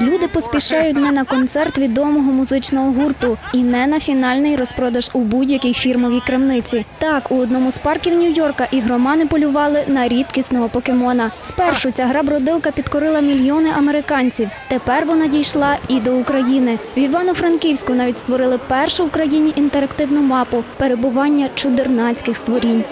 люди поспішають не на концерт відомого музичного гурту і не на фінальний розпродаж у будь-якій фірмовій крамниці. Так, у одному з парків Нью-Йорка ігромани полювали на рідкісного покемона. Спершу ця гра бродилка підкорила мільйони американців. Тепер вона дійшла і до України. В Івано-Франківську навіть створили першу в країні інтерактивну мапу перебування чудернацьких створінь.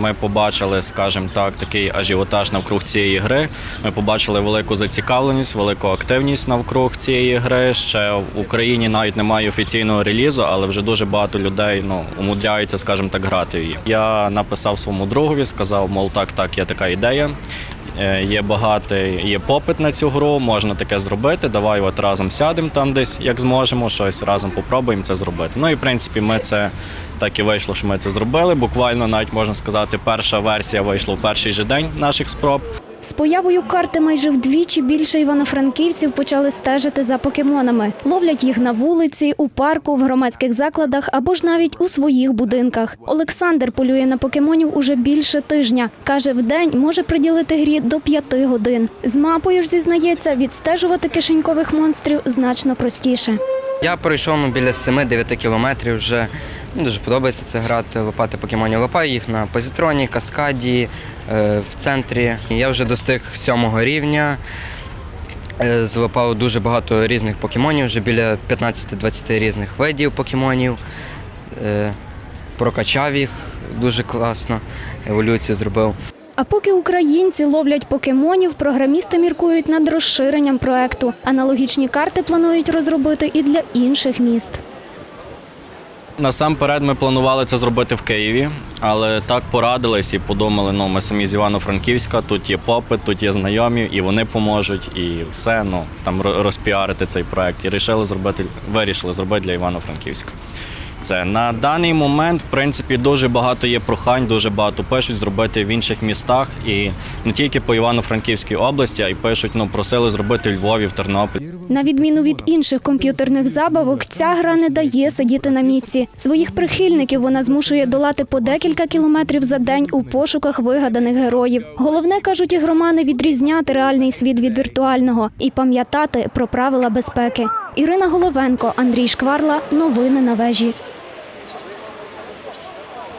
Ми побачили, скажімо так, такий ажіотаж навкруг цієї гри. Ми побачили велику зацікавленість, велику активність навкруг цієї гри. Ще в Україні навіть немає офіційного релізу, але вже дуже багато людей ну, умудряються, скажімо так, грати її. Я написав своєму другові, сказав, мол, так, так, є така ідея. Е, Є багатий, є попит на цю гру, можна таке зробити. Давай от разом сядемо там десь, як зможемо, щось разом попробуємо це зробити. Ну і в принципі, ми це так і вийшло, що ми це зробили. Буквально навіть можна сказати, перша версія вийшла в перший же день наших спроб. З появою карти майже вдвічі більше івано-франківців почали стежити за покемонами. Ловлять їх на вулиці, у парку, в громадських закладах або ж навіть у своїх будинках. Олександр полює на покемонів уже більше тижня. Каже, в день може приділити грі до п'яти годин. З мапою ж зізнається, відстежувати кишенькових монстрів значно простіше. Я пройшов ну, біля 7-9 кілометрів вже. Мені дуже подобається це грати, лопати покемонів. Лопаю їх на позитроні, каскаді, е, в центрі. Я вже достиг сьомого рівня. Е, Злопав дуже багато різних покемонів, вже біля 15-20 різних видів покемонів. Е, Прокачав їх дуже класно, еволюцію зробив. А поки українці ловлять покемонів, програмісти міркують над розширенням проекту. Аналогічні карти планують розробити і для інших міст. Насамперед ми планували це зробити в Києві, але так порадились і подумали, ну ми самі з Івано-Франківська, тут є попит, тут є знайомі, і вони поможуть, і все, ну там розпіарити цей проект. І вирішили зробити, вирішили зробити для Івано-Франківська. Це на даний момент, в принципі, дуже багато є прохань, дуже багато пишуть зробити в інших містах, і не тільки по Івано-Франківській області, а й пишуть, ну просили зробити в Львові, в Тернополі. На відміну від інших комп'ютерних забавок, ця гра не дає сидіти на місці. Своїх прихильників вона змушує долати по декілька кілометрів за день у пошуках вигаданих героїв. Головне кажуть ігромани відрізняти реальний світ від віртуального і пам'ятати про правила безпеки. Ірина Головенко, Андрій Шкварла. Новини на вежі.